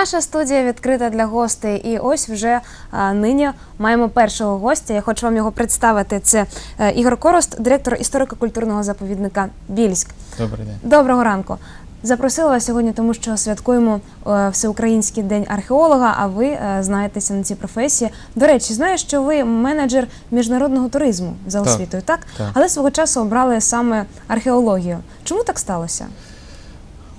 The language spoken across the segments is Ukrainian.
Наша студія відкрита для гостей, і ось вже а, нині маємо першого гостя. Я хочу вам його представити. Це е, Ігор Корост, директор історико-культурного заповідника Більськ. Добрий день. Доброго ранку. Запросила вас сьогодні, тому що святкуємо е, Всеукраїнський день археолога. А ви е, знаєтеся на цій професії. До речі, знаю, що ви менеджер міжнародного туризму за Так, освітою, так? так. Але свого часу обрали саме археологію. Чому так сталося?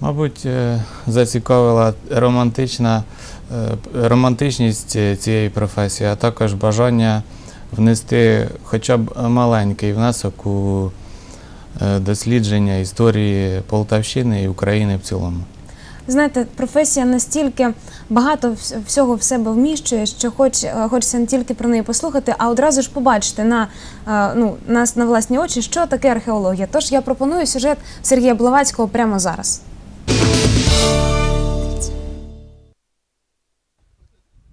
Мабуть, е, зацікавила романтична, е, романтичність е, цієї професії, а також бажання внести хоча б маленький внесок у дослідження історії Полтавщини і України в цілому. Знаєте, професія настільки багато всього в себе вміщує, що хоч хочеться не тільки про неї послухати, а одразу ж побачити на ну нас на власні очі, що таке археологія. Тож я пропоную сюжет Сергія Блавацького прямо зараз.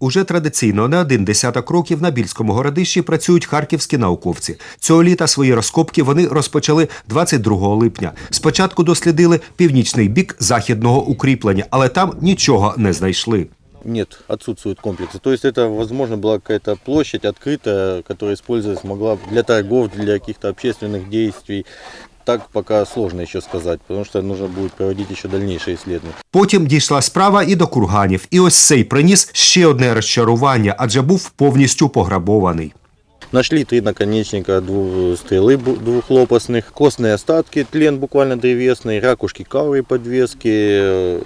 Уже традиційно не один десяток років на Більському городищі працюють харківські науковці. Цього літа свої розкопки вони розпочали 22 липня. Спочатку дослідили північний бік західного укріплення, але там нічого не знайшли. Нет, отсутствуют комплексы. То есть это, возможно, была какая-то площадь открытая, которая использовалась могла для торгов, для каких-то общественных действий. Так пока сложно еще сказать, потому что нужно будет проводить еще дальнейшие исследования. Потім дійшла справа і до курганів. І ось цей приніс ще одне розчарування, адже був повністю пограбований. Нашли три наконечника дву- стрелы бу- двухлопастных, костные остатки, тлен буквально древесный, ракушки кавы подвески, э,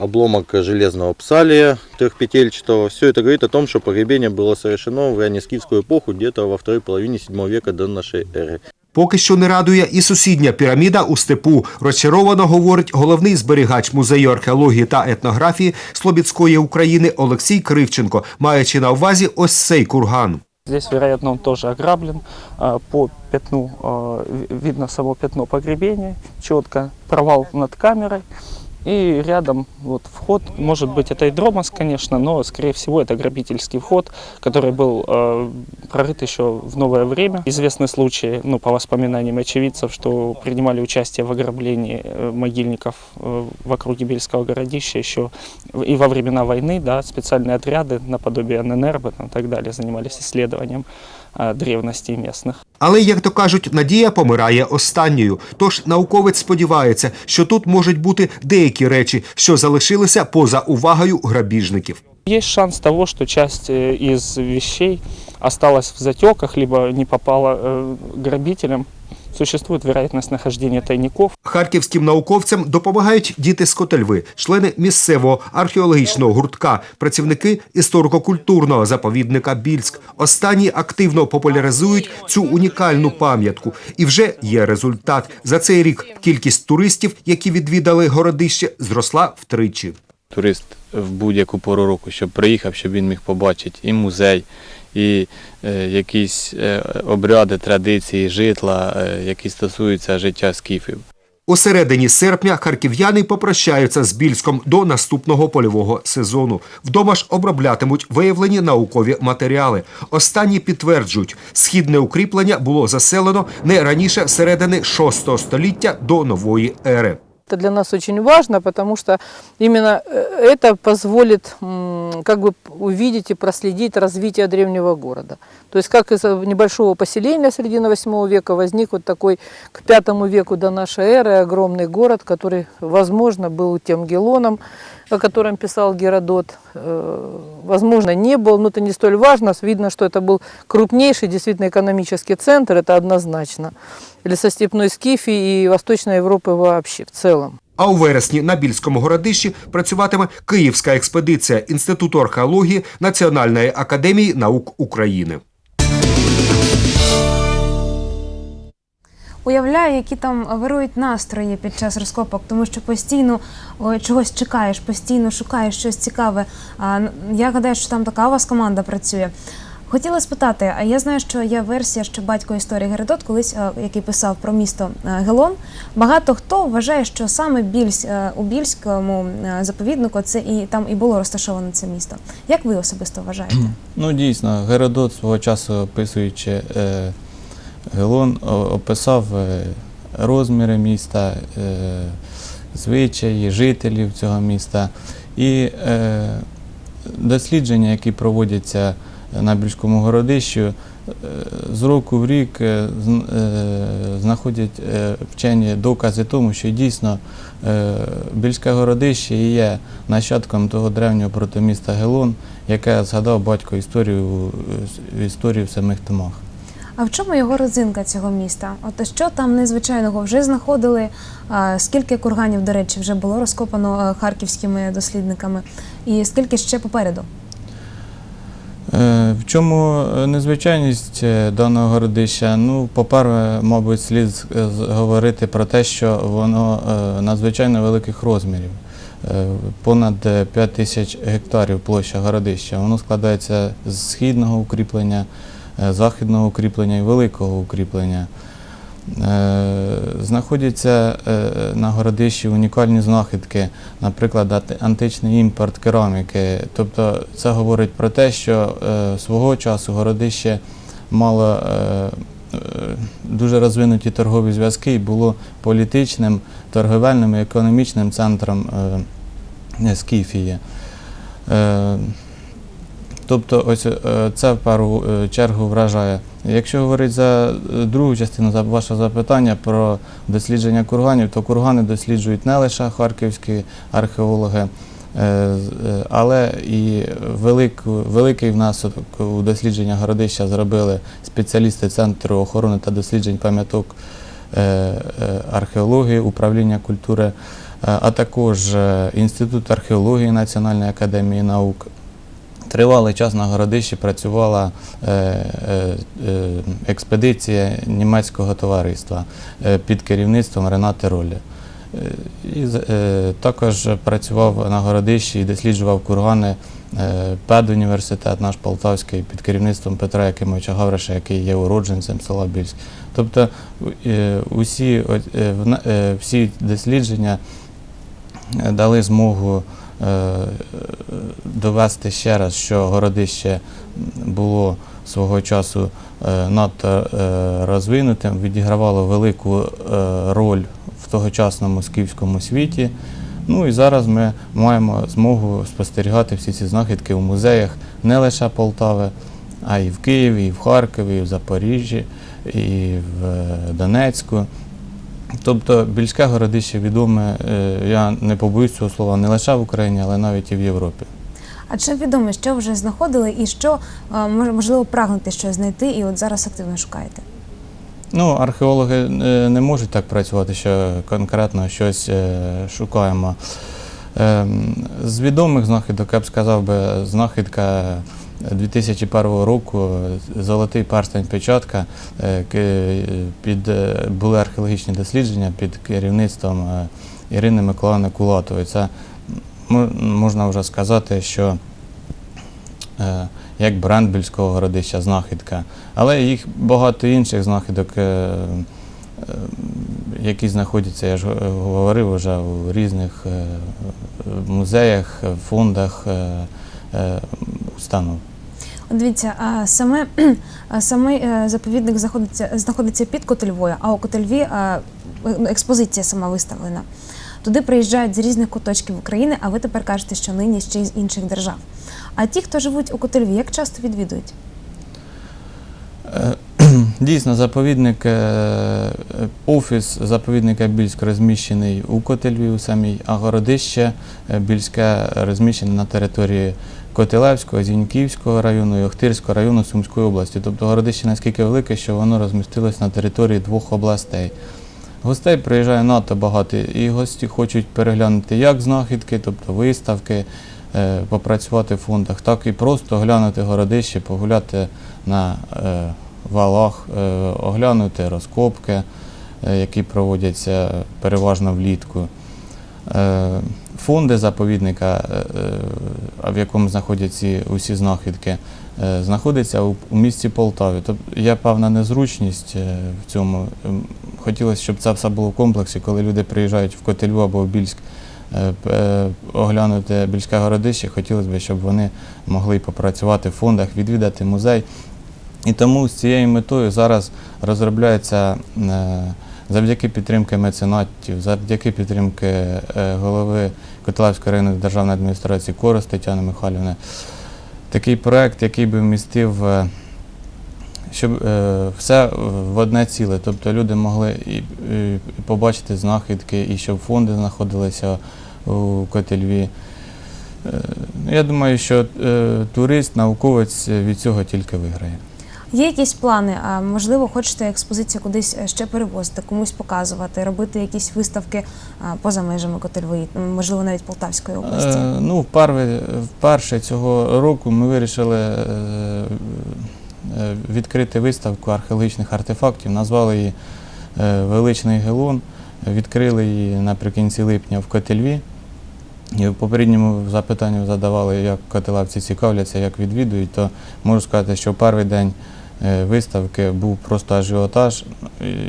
обломок железного псалия трехпетельчатого. Все это говорит о том, что погребение было совершено в раннескифскую эпоху, где-то во второй половине 7 века до нашей эры. Поки що не радує і сусідня піраміда у степу. Розчаровано говорить головний зберігач музею археології та етнографії Слобідської України Олексій Кривченко, маючи на увазі ось цей курган. Здесь, вероятно, он тоже ограблен. По пятну видно само пятно погребения, четко провал над камерой. И рядом вот вход, может быть это и дромос, конечно, но скорее всего это грабительский вход, который был э, прорыт еще в новое время. Известны случаи, ну, по воспоминаниям очевидцев, что принимали участие в ограблении э, могильников э, в округе Бельского городища еще и во времена войны, да, специальные отряды наподобие ННРБ и так далее занимались исследованием древностей местных. Але, як то кажуть, надія помирає останньою. Тож науковець сподівається, що тут можуть бути деякі речі, що залишилися поза увагою грабіжників. Есть шанс того, что часть э, из вещей осталась в затеках, либо не попала э, грабителям. Существует вероятность нахождения тайников. Харківським науковцям допомагають діти з Котельви, члени місцевого археологічного гуртка, працівники історико-культурного заповідника Більськ. Останні активно популяризують цю унікальну пам'ятку. І вже є результат. За цей рік кількість туристів, які відвідали городище, зросла втричі. Турист в будь-яку пору року, щоб приїхав, щоб він міг побачити і музей, і е, якісь е, обряди, традиції, житла, е, які стосуються життя скіфів. У середині серпня харків'яни попрощаються з Більськом до наступного польового сезону. Вдома ж оброблятимуть виявлені наукові матеріали. Останні підтверджують, східне укріплення було заселено не раніше середини VI століття до нової ери. Это для нас очень важно, потому что именно э, это позволит как бы увидеть и проследить развитие древнего города. То есть как из небольшого поселения середины VIII века возник вот такой к V веку до нашей эры огромный город, который, возможно, был тем Гелоном, о котором писал Геродот. Э, Возможно, не был, но это не столь важно. Видно, что это был крупнейший действительно экономический центр, это однозначно. Лесостепной Скифии и Восточной Европы вообще в целом. А у вересні на Більському городищі працюватиме Київська експедиція Інституту археології Національної академії наук України. Уявляю, які там вирують настрої під час розкопок, тому що постійно чогось чекаєш, постійно шукаєш щось цікаве. Я гадаю, що там така у вас команда працює. Хотіла спитати, а я знаю, що є версія, що батько історії Геродот, колись е, який писав про місто е, Гелон. Багато хто вважає, що саме Більсь е, у Більському заповіднику це і там і було розташоване це місто. Як ви особисто вважаєте? Ну, дійсно, Геродот свого часу описуючи е, Гелон, описав е, розміри міста, е, звичаї, жителів цього міста. І е, дослідження, які проводяться на Більському городищі, е, з року в рік е, зн- е, знаходять е, вчені докази тому, що дійсно е, Більське городище є нащадком того древнього протоміста Гелон, яке згадав батько е, історію в самих томах. А в чому його родзинка цього міста? От що там незвичайного вже знаходили? Скільки курганів, до речі, вже було розкопано е, харківськими дослідниками, і скільки ще попереду? Е, В чому е, незвичайність даного городища? Ну, по-перше, мабуть, слід говорити про те, що воно надзвичайно великих розмірів. Понад 5 тисяч гектарів площа городища. Воно складається з східного укріплення, західного укріплення і великого укріплення. Е, Знаходяться е, на городищі унікальні знахідки, наприклад, античний імпорт кераміки. Тобто це говорить про те, що е, свого часу городище мало е, е, дуже розвинуті торгові зв'язки і було політичним, торговельним і економічним центром е, Скіфії. Тобто, ось е, це в першу е, чергу вражає. Якщо говорити за е, другу частину вашого запитання про дослідження курганів, то кургани досліджують не лише харківські археологи, але і велику, великий внесок у дослідження городища зробили спеціалісти Центру охорони та досліджень пам'яток археології, управління культури, а також Інститут археології Національної академії наук. Тривалий час на городищі працювала е, е, е, експедиція німецького товариства під керівництвом Ренати Ролі. І, також працював на городищі і досліджував кургани педуніверситет наш Полтавський під керівництвом Петра Якимовича Гавриша, який є уродженцем села Більськ. Тобто усі, всі дослідження дали змогу довести ще раз, що городище було свого часу е, надто е, розвинутим, відігравало велику е, роль в тогочасному скіфському світі. Ну і зараз ми маємо змогу спостерігати всі ці знахідки у музеях не лише Полтави, а й в Києві, і в Харкові, і в Запоріжжі, і в е, Донецьку. Тобто більське городище відоме, е, я не побоюсь цього слова, не лише в Україні, але навіть і в Європі. А чи відомо, що вже знаходили і що е, можливо прагнете щось знайти, і от зараз активно шукаєте? Ну, археологи е, не можуть так працювати, що конкретно щось шукаємо. Ем, З відомих знахідок, я б сказав би, знахідка 2001 року, е, золотий перстень печатка, е, під, е, були археологічні дослідження під керівництвом е, Ірини Миколаївни Кулатової. Це можна вже сказати, що е, як бренд Більського городища знахідка. Але їх багато інших знахідок, е, е, які знаходяться, я ж говорив вже у різних е, музеях, фондах, е, е, установ. Дивіться, саме саме заповідник знаходиться знаходиться під Котельвою, а у Котельві е, експозиція сама виставлена. Туди приїжджають з різних куточків України, а ви тепер кажете, що нині ще й з інших держав. А ті, хто живуть у Котельві, як часто відвідують? Дійсно, заповідник, е, е, офіс заповідника Більськ розміщений у Котельві у самій, а городище е, Більське розміщене на території Котелевського, Зіньківського району і Охтирського району Сумської області. Тобто городище наскільки велике, що воно розмістилось на території двох областей. Гостей приїжджає надто багато, і гості хочуть переглянути як знахідки, тобто виставки, попрацювати в фондах, так і просто оглянути городище, погуляти на валах, е, оглянути розкопки, е, які проводяться переважно влітку. Е, Фонди заповідника, в якому знаходяться усі знахідки, знаходяться у, місті Полтаві. Тобто є певна незручність в цьому. Ем, Хотілося, щоб це все було в комплексі, коли люди приїжджають в Котельву або в Більськ оглянути Більське городище, хотілося б, щоб вони могли попрацювати в фондах, відвідати музей. І тому з цією метою зараз розробляється е, завдяки підтримки меценатів, завдяки підтримки е, голови Котелевської районної державної адміністрації Корос Тетяни Михайлівни. Такий проект, який би вмістив е, щоб все в одне ціле. Тобто люди могли і, побачити знахідки, і щоб фонди знаходилися у Котельві. Е, Я думаю, що турист, науковець від цього тільки виграє. Є якісь плани? А можливо, хочете експозицію кудись е, ще перевозити, комусь показувати, робити якісь виставки поза межами Котельвої, можливо, навіть Полтавської області. Е, ну, вперше, цього року ми вирішили е, відкрити виставку археологічних артефактів, назвали її Величний Гелон. Відкрили її наприкінці липня в Котельві. І в попередньому запитанні задавали, як котелавці цікавляться, як відвідують, то можу сказати, що перший день виставки був просто ажіотаж,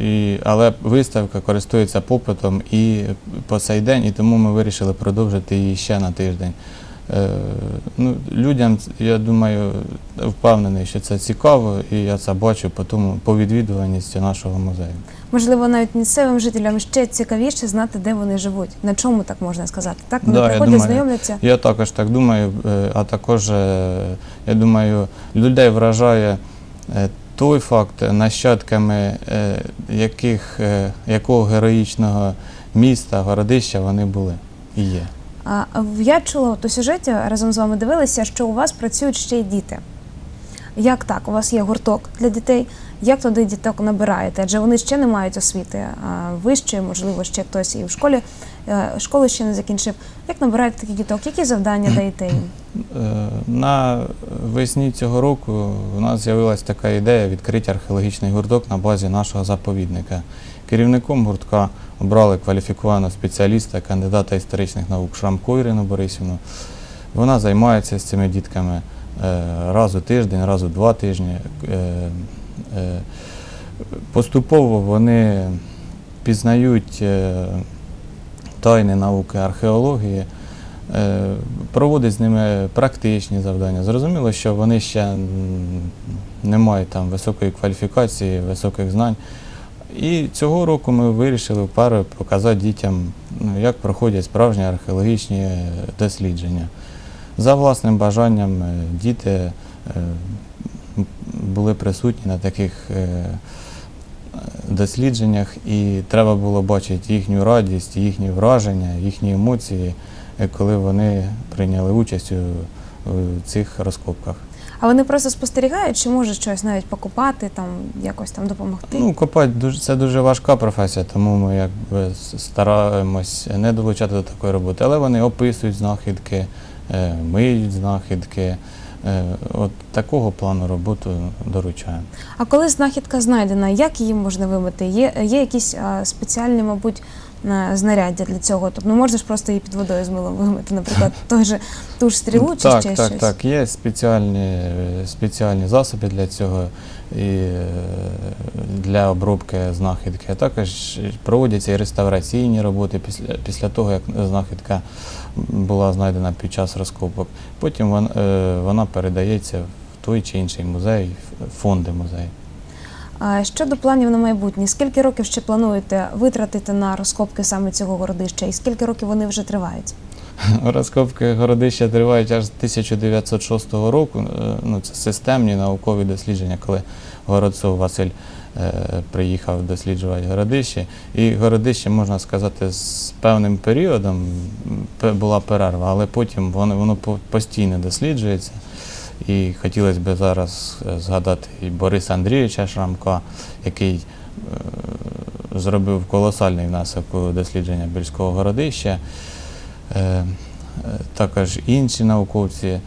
і, але виставка користується попитом і по цей день, і тому ми вирішили продовжити її ще на тиждень. Е, ну, людям, я думаю, впевнений, що це цікаво, і я це бачу по, тому, по відвідуваності нашого музею. Можливо, навіть місцевим жителям ще цікавіше знати, де вони живуть. На чому так можна сказати? Так вони Да, приходять, думаю, знайомляться. Я також так думаю, е, а також, е, я думаю, людей вражає е, той факт, нащадками е, яких, е, якого героїчного міста, городища вони були і є. Я чула у сюжеті разом з вами дивилася, що у вас працюють ще й діти. Як так? У вас є гурток для дітей. Як туди діток набираєте? Адже вони ще не мають освіти вищої, можливо, ще хтось і в школі е, школу ще не закінчив. Як набираєте таких діток? Які завдання даєте їм? Е, На весні цього року у нас з'явилася така ідея відкрити археологічний гурток на базі нашого заповідника. Керівником гуртка обрали кваліфікованого спеціаліста, кандидата історичних наук Шрамко Ірину Борисівну. Вона займається з цими дітками е, раз у тиждень, раз у два тижні. Е, Поступово вони пізнають е, тайни науки археології, е, проводить з ними практичні завдання. Зрозуміло, що вони ще не мають там високої кваліфікації, високих знань. І цього року ми вирішили вперше показати дітям, ну, як проходять справжні археологічні дослідження. За власним бажанням діти були присутні на таких е, дослідженнях, і треба було бачити їхню радість, їхні враження, їхні емоції, е, коли вони прийняли участь у, у цих розкопках. А вони просто спостерігають, чи можуть щось навіть покупати, там якось там допомогти? Ну, копати дуже це дуже важка професія, тому ми якби стараємось не долучати до такої роботи. Але вони описують знахідки, е, миють знахідки. Е, От такого плану роботу доручаємо. А коли знахідка знайдена, як її можна вимити? Є, є якісь спеціальні, мабуть, знаряддя для цього? Тобто не можна ж просто її під водою з милом вимити, наприклад, той же ту ж стрілу чи так, ще так, щось? так. Є спеціальні, спеціальні засоби для цього і е, для обробки знахідки. А також проводяться і реставраційні роботи після, після того, як знахідка була знайдена під час розкопок. Потім вона, е, вона передається в той чи інший музей, фонди музею. Щодо планів на майбутнє, скільки років ще плануєте витратити на розкопки саме цього городища, і скільки років вони вже тривають? Розкопки городища тривають аж з 1906 року. Е, Ну, це системні наукові дослідження, коли Городцов Василь е, приїхав досліджувати городище. І городище, можна сказати, з певним періодом була перерва, але потім воно, воно по- постійно досліджується. І хотілося б зараз е, згадати і Бориса Андрійовича Шрамка, який е, зробив колосальний внесок у дослідження Більського городища. Е, Також інші науковці,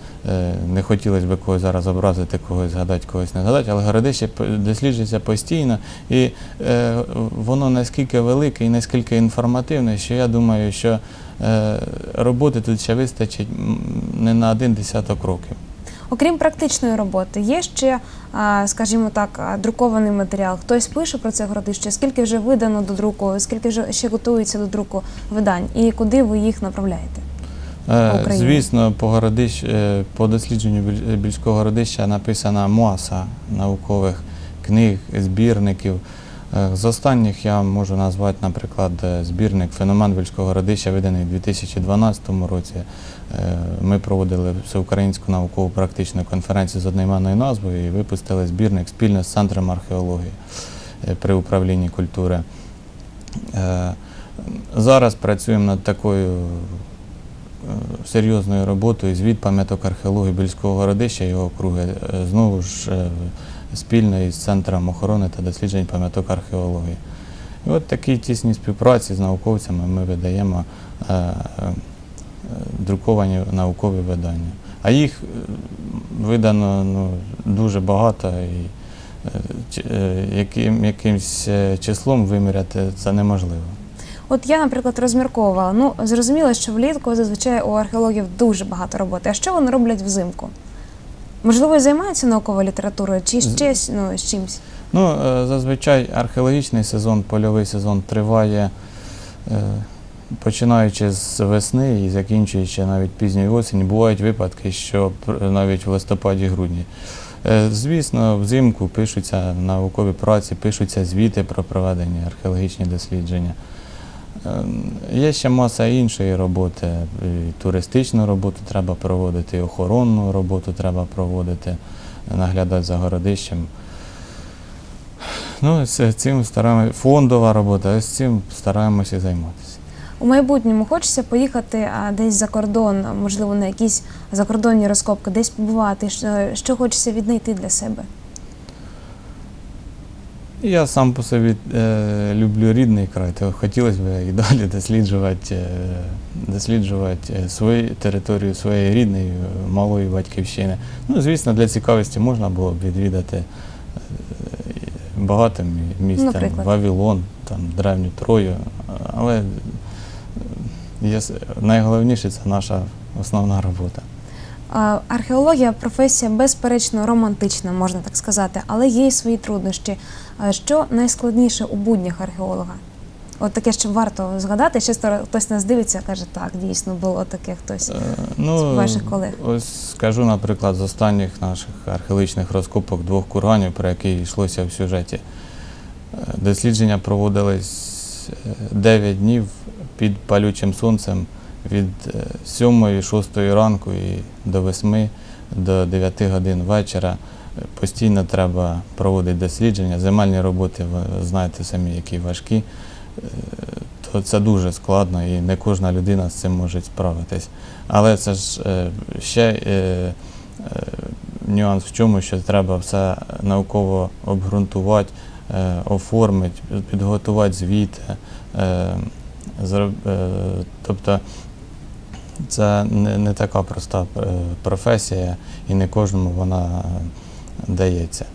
не хотілося б когось зараз образити, когось згадати, когось не згадати, але городище досліджується постійно, і воно наскільки велике і наскільки інформативне, що я думаю, що роботи тут ще вистачить не на один десяток років. Окрім практичної роботи, є ще, скажімо так, друкований матеріал. Хтось пише про це городище, скільки вже видано до друку, скільки вже ще готується до друку видань, і куди ви їх направляєте? Е, Україні. Звісно, по, городищ, е, по дослідженню Більського городища написана маса наукових книг, збірників. Е, З останніх я можу назвати, наприклад, е, збірник Феномен Вільського родища, виданий у 2012 році. Е, Ми проводили всеукраїнську наукову практичну конференцію з одноіменною назвою і випустили збірник спільно з Центром археології е, при управлінні культури. Е, Зараз працюємо над такою серйозною роботою звіт пам'яток археології Більського городища і його округи. Знову ж спільно із Центром охорони та досліджень пам'яток археології. І от такі тісні співпраці з науковцями ми видаємо друковані наукові видання. А їх е, видано ну, дуже багато і е, е, яким, якимсь числом виміряти це неможливо. От я, наприклад, розмірковувала. Ну, зрозуміло, що влітку зазвичай у археологів дуже багато роботи. А що вони роблять взимку? Можливо, займаються науковою літературою чи ще ну, з чимось? Ну, зазвичай археологічний сезон, польовий сезон триває починаючи з весни і закінчуючи навіть пізньої осені. Бувають випадки, що навіть в листопаді-грудні. Е, Звісно, взимку пишуться наукові праці, пишуться звіти про проведені археологічні дослідження. Е, Є ще маса іншої роботи. Туристичну роботу треба проводити, охоронну роботу треба проводити, наглядати за городищем. Ну, з цим стараємося. Фондова робота, ось цим стараємося займатися. У майбутньому хочеться поїхати десь за кордон, можливо, на якісь закордонні розкопки, десь побувати. Що, хочеться віднайти для себе? Я сам по собі е, люблю рідний край, то хотілося б і далі досліджувати, е, досліджувати е, свою територію своєї рідної, е, малої батьківщини. Ну, звісно, для цікавості можна було б відвідати е, багато мі- місць, там, Вавилон, там, Древню Трою, але є, найголовніше це наша основна робота. Археологія професія безперечно романтична, можна так сказати, але є і свої труднощі. Що найскладніше у буднях археолога? От таке, що варто згадати, часто хтось нас дивиться, каже, так, дійсно було таке хтось. Е, Ну, з ваших колег? Ось скажу, наприклад, з останніх наших археологічних розкопок двох курганів, про які йшлося в сюжеті. Е, Дослідження проводились 9 днів під палючим сонцем від 7-6 ранку і до 8 до 9 годин вечора. Е, Постійно треба проводити дослідження. Земельні роботи, ви знаєте самі, які важкі. Е, То це дуже складно і не кожна людина з цим може справитись. Але це ж е, ще е, е, нюанс в чому, що треба все науково обґрунтувати, е, оформити, підготувати звіт. Е, е, тобто це не, не така проста е, професія, і не кожному вона дається.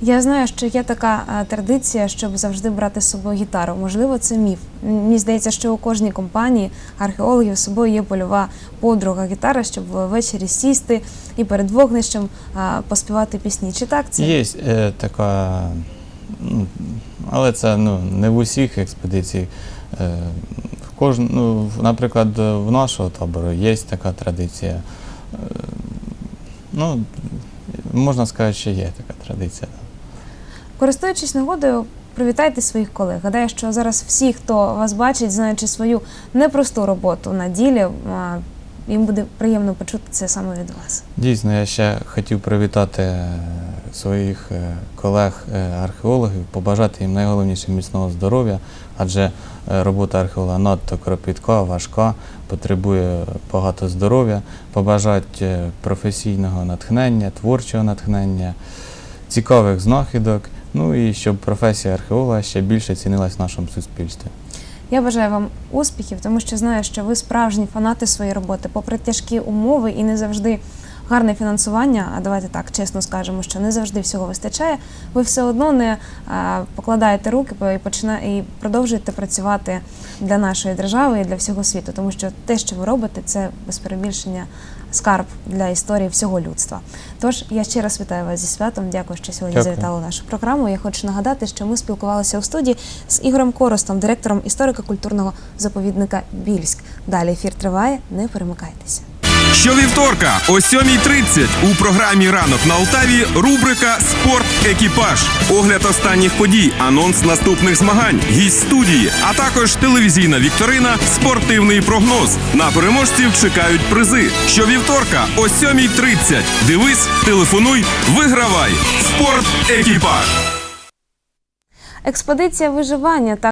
Я знаю, що є така традиція, щоб завжди брати з собою гітару. Можливо, це міф. Мені здається, що у кожній компанії археологів з собою є польова подруга гітара, щоб ввечері сісти і перед вогнищем поспівати пісні. Чи так це? Є е, така, ну, але це ну, не в усіх експедиціях. Е, в кожн, ну, наприклад, в нашого табору є така традиція. Е, ну, можна сказати, що є така традиція. Користуючись нагодою, привітайте своїх колег. Гадаю, що зараз всі, хто вас бачить, знаючи свою непросту роботу на ділі, їм буде приємно почути це саме від вас. Дійсно, я ще хотів привітати е, своїх е, колег-археологів, побажати їм найголовніше міцного здоров'я, адже е, робота археолога надто кропітка, важка, потребує багато здоров'я, побажати е, професійного натхнення, творчого натхнення, цікавих знахідок, ну і щоб професія археолога ще більше цінилась в нашому суспільстві. Я бажаю вам успіхів, тому що знаю, що ви справжні фанати своєї роботи, попри тяжкі умови і не завжди гарне фінансування. А давайте так чесно скажемо, що не завжди всього вистачає. Ви все одно не покладаєте руки і почина і продовжуєте працювати для нашої держави і для всього світу, тому що те, що ви робите, це без перебільшення скарб для історії всього людства. Тож я ще раз вітаю вас зі святом. Дякую, що сьогодні Дякую. завітали нашу програму. Я хочу нагадати, що ми спілкувалися у студії з Ігорем Коростом, директором історико-культурного заповідника Більськ. Далі ефір триває. Не перемикайтеся. Щовівторка о 7.30 у програмі Ранок на Алтаві рубрика Спорт Екіпаж. Огляд останніх подій, анонс наступних змагань, гість студії, а також телевізійна вікторина, спортивний прогноз. На переможців чекають призи. Щовівторка о 7.30. Дивись, телефонуй, вигравай. Спорт Екіпаж. Експедиція виживання та